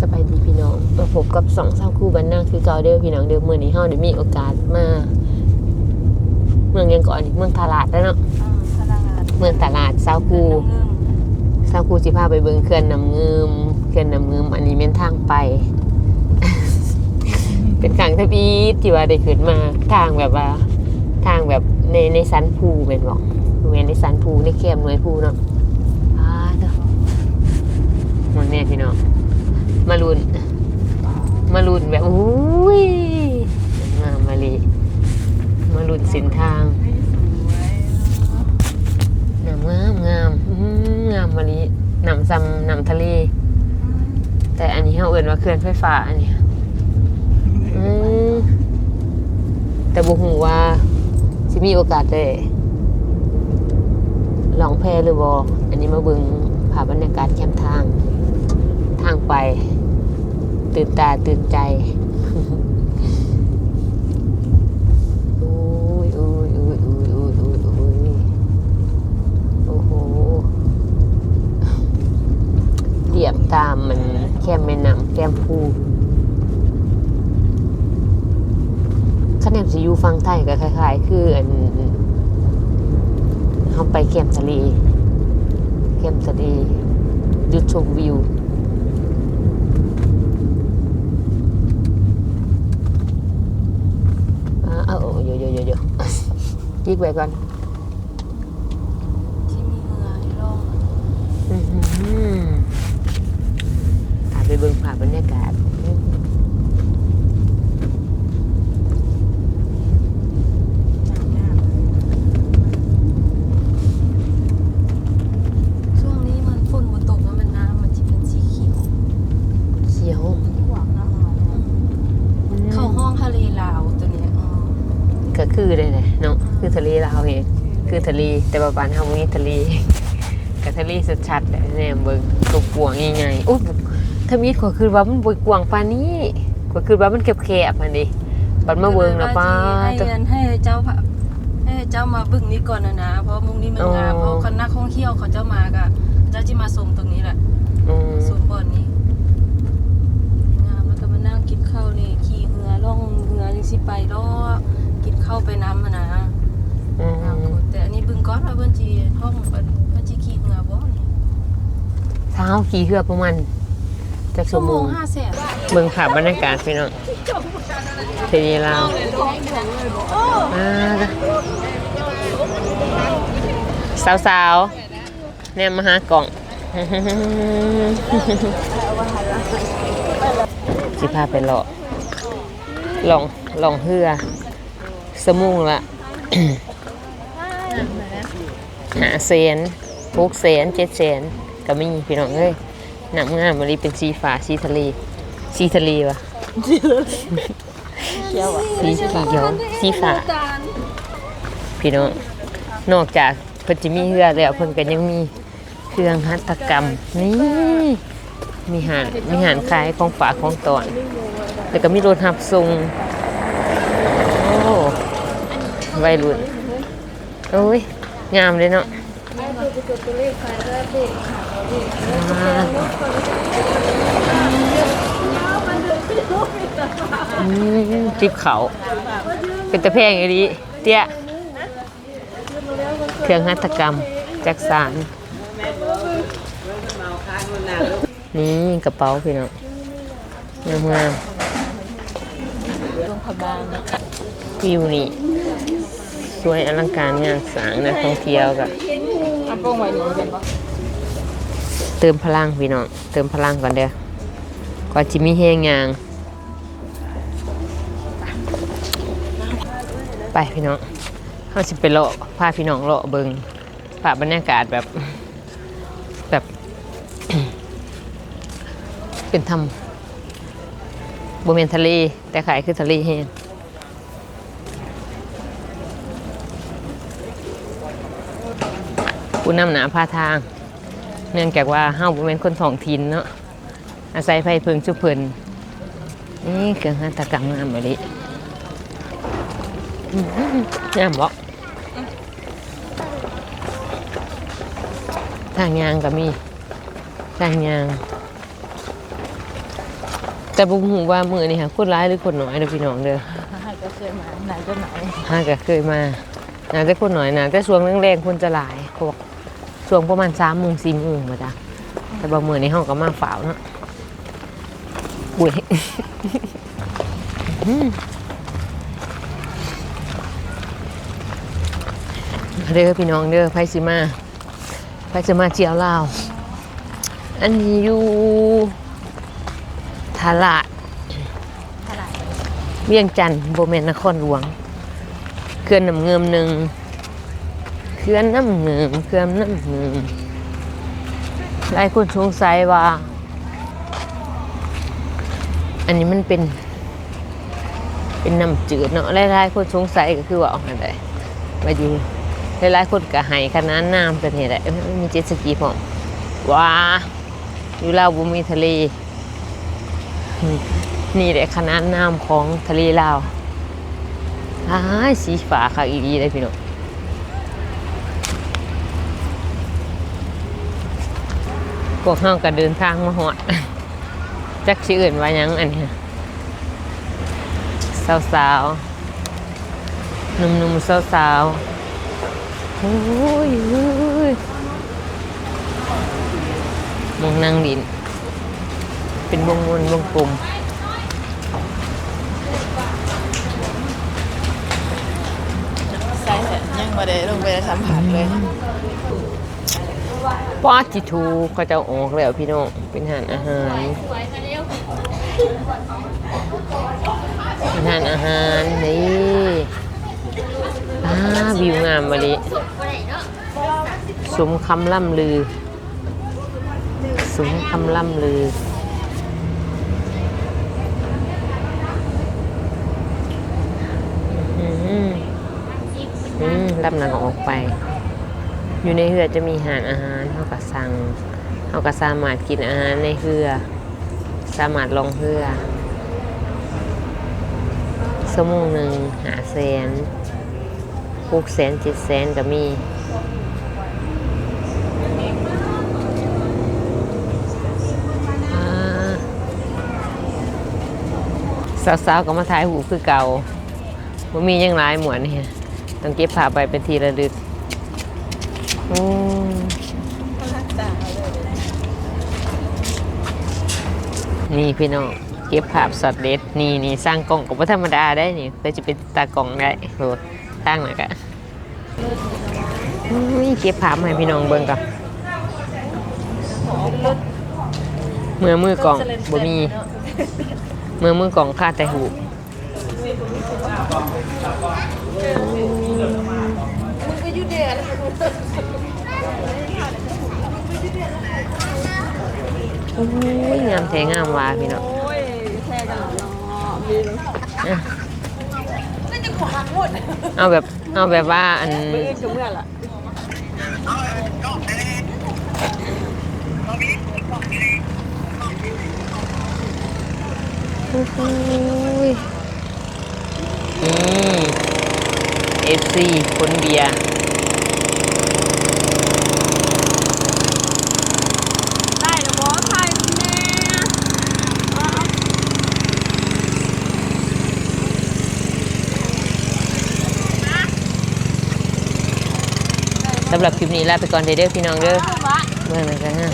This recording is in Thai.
สบายดีพี่น้องมาพบกับสองสาวคู่บ้านนาคือเก่าเด้อพี่น้องเด้อมื้อนี้เฮาได้มีโอกาสมา เมืองหยังก่อนนี่เมืองตลาดแล้วเนาะตลาดเมืองตลาดสาวคู่เงิมสาวคู่สิพาไปเบิ่งเขื่อนน้ำเงิมเขื่อนน้ำเงิมอันนี้แม่นทางไป เป็นทางทวีตที่ว่าได้ขึ้นมาทางแบบว่า ทางแบบในในสันภูแม่นบ่แม่นในสันภูในแคมป์หน่วยภูเนาะอ่าเด้อมันเนี่ยพี่น้อง มาลุนมาลุนแบบอุ้ยงามมาลีมาลุนส้นทางงามงามงามงามมาลีนำซ้ำนำทะเล แต่อันนี้เขาเอื่นว่าเขื่อนไฟฟ้าอันนี้แต่บุหูว่าสิมีโอกาสได้ลองแพหรือบออันนี้มาเบิงภาพบรรยากาศแคมทาง ไป ตื่นตาตื่นใจอุ้ยอุ้ยอุ้ยอุ้ยอุ้ยอุ้ยอุ้ยโอ้โหเรียบตามมันแคมแม่น้ำแคมพูคะแนนสิยูฟังไทยก็คล้ายๆ คืออันเขาไปแคมทะเลแคมทะเลจุดชมวิว อ่าเอาเยอะเยอะเยอะเยอะ ยิกไปก่อน ที่มีเรือให้ล่อง อื้อหือถ่ายไปเบิ่งภาพบรรยากาศ ช่วงนี้มันฝนมันตกแล้วมันน้ำมันจะเป็นสีเขียว เขียว เข้าห้องทะเลลาวตัวเนี้ยอ๋อ ก็คือเลยแหละเนาะคือทะเลลาวเองคือ ทะเลแต่ว่าบ้านเฮาบ่มีทะเลกับทะเลชัดๆแหละแนมเบิ่งตัวกวางใหญ่ๆโอ้ถ้ามีขอยคือว่ามันบ่กว้างปานนี้ก็คือว่ามันแคบๆอันนี้บัดมาเบิ่งแล้วป้าให้ตัวเงินให้เจ้าพระให้เจ้ามาบึ้งนี้ก่อนนะนะเพราะมุงนี้มันงามอ๋อเพราะคนนักท่องเที่ยวเขาเจ้ามากะเจ้าจะมาส่งตรงนี้แหละ อืม ส่งบ่อนนี้งามแล้วก็มานั่งกินข้าวนี่ขี่เรือล่องเรือจังสิไปล่อกินข้าวไปน้ำมานะ อื อ่าม แต่อันนี้บึงก้อนว่าเบิ่นจีห้องเบิ่นเบิ่นจีขี่เงาบ่นี่ เท้าขี่เรือประมาณจักชั่ชั่ววโมโมงงห้าแสนเบิ่งภาพบรรยากาศพี่น้องทะเลลาวอ่าสาวสาวๆแนมมาหากล่องสิพาไปเลาะลองลองเฮือสมุงละหาเซนหกเซนเจ็ดเซน ก็มีพี่น้องเอ้ยน้ำงามมันนี้เป็นสีฟ้าสีทะเลสีทะเลวะสีเขียวสีฟ้าพี่น้องนอกจากเพิ่นจะมีเรือแล้วเพิ่นก็ยังมีเครื่องหัตถกรรมนี่มีหานมีหานขายของฝากของตอนแล้วก็มีรถหับส่งโอ้วัยรุ่นโอ้ยงามเลยเนาะ อ่าอืมจิบเขาเป็นตะแพงอย่างนี้เตี้ยเครื่องหัตถกรรมจักสารนี่กระเป๋าพี่น้องงามงามลงพบางๆวิวนี่สวยอลังการงานสร้างนักท่องเที่ยวกับ อันโป้งไว้นี่เป็นบ่เติมพลังพี่น้องเติมพลังก่อนเด้อก่อนจิมีแห้งยางไปพี่น้องเขาสิไปเลาะพาพี่น้องเลาะเบิงภาพบรรยากาศแบบแบบ เป็นธรรมบริเวณทะเลแต่ขายคือทะเลแห้ง ผู้นำหนาพาทาง เนื่องจากว่าเฮาบ่เป็นคนท้องถิ่นเนาะอาศัยไฟเพิงชุบเพิ่นนี่เครื่องหัตถกรรมงามแบบนี้อื้อหืองามบ่ทางยางก็มีทางยาง แต่บุหูว่ามือนี่ค่ะคนร้ายหรือคนน้อยเด้อพี่น้องเด้อให้ก็เคยมาไหนก็ไหนห้าก็เคยมาน่าจะคนน้อยนะแต่ช่วงแรงๆคนจะหลายเขาบอก ช่วงประมาณสามโมงสี่โมงมาจ้ะแต่บางมือในห้องก็มาฝ่าวเนาะอุ้ยอืมเด้อพี่น้องเด้อไพซิมาไพซิมาเจียวลาว อันนี้อยู่ทาลาดเวียงจันทน์โบเมนนครหลวงเคลื่อนน้ำเงิมหนึ่ง เคลื่อนน้ำเงิมเคลื่อนน้ำเงิมหลายคนสงสัยว่า อันนี้มันเป็น เป็นน้ำจืดเนาะหลายๆคนสงสัยก็คือว่าเออกมาได้มาอยู่หลายๆคนก็หายขนาดน้ำเป็นเหตุอะไรเอ้ยมีเจ็ตสกีพร้อมว้าอยู่ลาวบุมีทะเล นี่แหละขนาดน้ำของทะเลลาวอ้ายสีฟ้าค่ะอีดีเลยพี่น้อง พวกเฮาก็เดินทางมาหอด จักชื่ออื่นว่ายังอันเนี้ยสาวๆหนุ่มๆสาวๆโอ้ยเฮ้ยมองนั่งดิน เป็นวงวนวงกลมใส่แต่ยังมาได้ลงไปสัมผัสเลย ปาจิทูเขาจะอาอกแล้วพี่น้องเป็นอาหารอาหารเป็นอาหารอาหารนี่อ่าวิวงามมาลิสมคำล่ำลือ สมคำล่ำลืออืมอืมล่ำหนังออกไป อยู่ในเรือจะมีหารอาหารเท่ากับสั่งเท่ากับสามารถกินอาหารในเรือ สามารถลงเรือสมงหนึ่งหาแสนหกแสนเจ็ดแสนก็มีสาวๆก็มาถ่ายหูคือเก่าว่ามียังหลายหมวนเนี่ยต้องเก็บภาไปเป็นทีระลึก อืมนี่พี่น้องเก็บภาพสดเด็ดนี่นี่สร้างกล่องกับว่าธรรมดาได้นี่เพื่อจะเป็นตากล่องได้โหตั้งหน่อยกะนี่เก็บภาพให้พี่น้องเบิ่งก่อนเมื่อมือกล่องบ่มีเมื่อมือกล่องค่าแต่หู มันก็อยู่เดียน โอ้ยงามแท้งามว่าพี่น้องโอ้ยแช่กันเนาะมีอะน่าจะขวางหมดเอาแบบเอาแบบว่าอันมืออื่นกับเมื่อล่ะโอ้โหยอืมเอฟซีคนเบียร์ ได้เดี๋ยวบอสถ่ายแน่ สำหรับคลิปนี้ลาไปก่อนเด้อพี่น้องเด้อเมื่อไหร่กันนะ